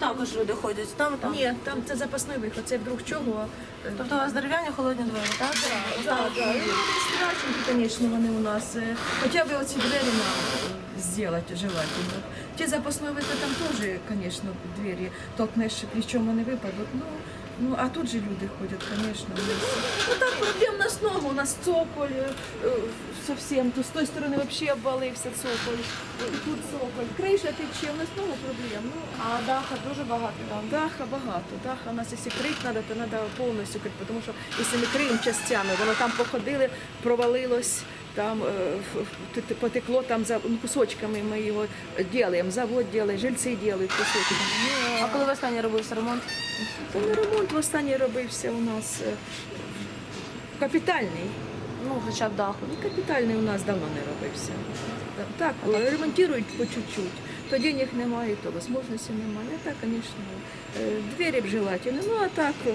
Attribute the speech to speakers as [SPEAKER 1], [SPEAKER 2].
[SPEAKER 1] також люди ходять там там.
[SPEAKER 2] Ні, там це запасний виход, це вдруг чого.
[SPEAKER 1] Тобто у вас дерев'яні холодні двері, так?
[SPEAKER 2] Так, так. Ну, Страшненькі, звісно, вони у нас. Е, Хоча б оці двері нам зробити желательно. Ті запасний виход там теж, звісно, двері толкнеш, плечом вони випадуть. Ну, ну, а тут же люди ходять, звісно. у нас. Ну так проблем на ногу, у нас цоколь е, е, совсем. Тут з тої сторони взагалі обвалився цоколь. Тут цоколь. Криша тече, у нас много проблем. Ну,
[SPEAKER 1] А даха дуже багато там.
[SPEAKER 2] Даха багато. Даха у нас, якщо крити треба, то треба повністю крити, тому що якщо ми криємо частями, воно там походили, провалилось, там е, потекло там за ну, кусочками. Ми його робимо, завод робить, жильці роблять кусочками. Ну,
[SPEAKER 1] А коли в останній робився ремонт?
[SPEAKER 2] ну, ремонт в останній робився у нас е, капітальний.
[SPEAKER 1] Ну, хоча б даху.
[SPEAKER 2] Ну, Капітальний у нас давно не робився. Так, ремонтують по чуть-чуть. То денег немає, то можливості немає. А так, звісно, е, двері б желательно. Ну, а так, е,